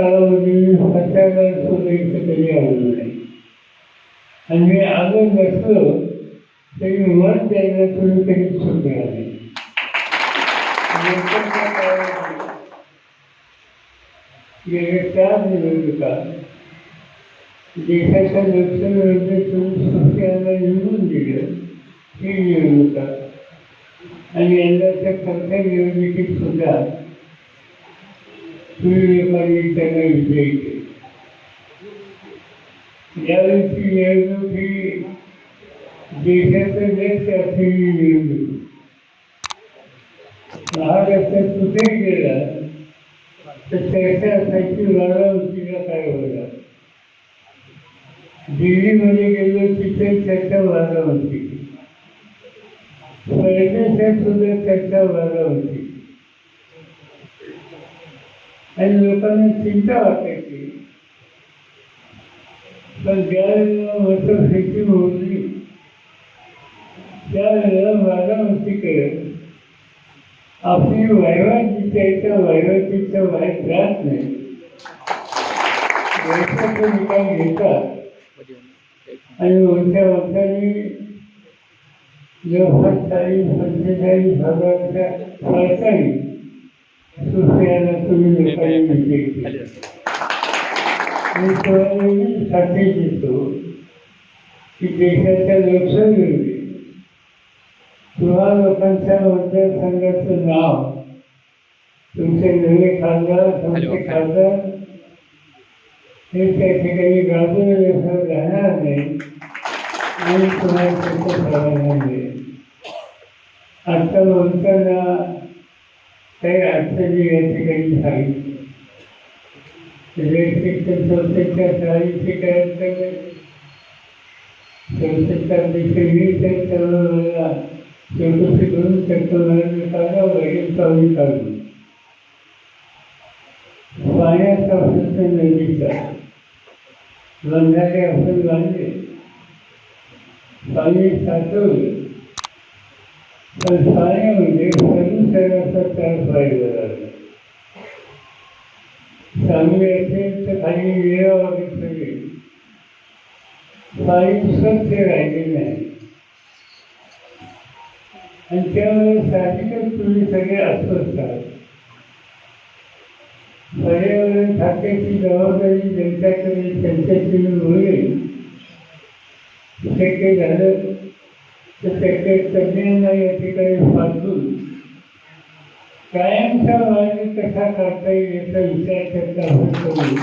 कालावधी पत्त्याला सुद्धा कधी आलो नाही आणि मी नसलो तरी मन द्यायला तुम्ही कधी सुटणार नाही गेल्या चार निवडणुका देशाच्या लोकसभेमध्ये सुट्ट्यांना निवडून दिलं ही निवडणुका आणि यंदाच्या चौथ्या निवडणुकीत सुद्धा तुम्ही त्यांना विजयी केले यावेळीची निवडणूक ही देशाचं नेत असलेली निवडणूक महाराष्ट्रात कुठेही गेला तर चर्चा असायची वारावतीला काय होणार दिल्लीमध्ये गेलो तिथे चर्चा वारावती परदेशात सुद्धा आणि लोकांना चिंता वाटायची. पण ज्या ज्यावेळेला मतभेटी मोडली त्यावेळेला बारामतीकडे आपली वैवाट जिच्या वैवाहिकच्या बाहेर जात नाही. वैशाचा निकाल घेतात. आणि वरच्या वंशाने जवळपास चाळीस पंचेचाळीस हजारच्या सरकारी तुम्ही लोकांनी मी साठी देतो की देशाच्या लोकसभेमध्ये सोळा लोकांच्या मतदारसंघाचं नाव तुमचे नवे खासदार तुमचे खासदार हे त्या ठिकाणी गाजवल्याशिवाय राहणार नाही आणि तुम्हाला त्याचं समाधान मिळेल आता बोलताना काही अडचणी या ठिकाणी सांगितली इलेक्ट्रिकल संस्थेच्या शाळेचे काय संस्थेच्या विषयी वीस टक्क्याला चौकशी करून टक्केवारी काढावं लागेल चालू काढली पाण्याचा प्रश्न नदीचा. बंधारे आपण बांधले पाणी साठवलं पण पाण्यामध्ये प्रदूषणाचा त्रास व्हायला लागला चांगले असेल तर काही वेळा सगळे साई सत्य राहिले नाही. आणि त्यामुळे साहजिकच तुम्ही सगळे अस्वस्थ आहात पर्यावरण खात्याची जबाबदारी जनतेकडे त्यांच्याकडे काही झालं तर त्याच्या तज्ज्ञांना या ठिकाणी पाठवून कायमचा मार्ग कसा करता येईल याचा विचार करता आपण करू.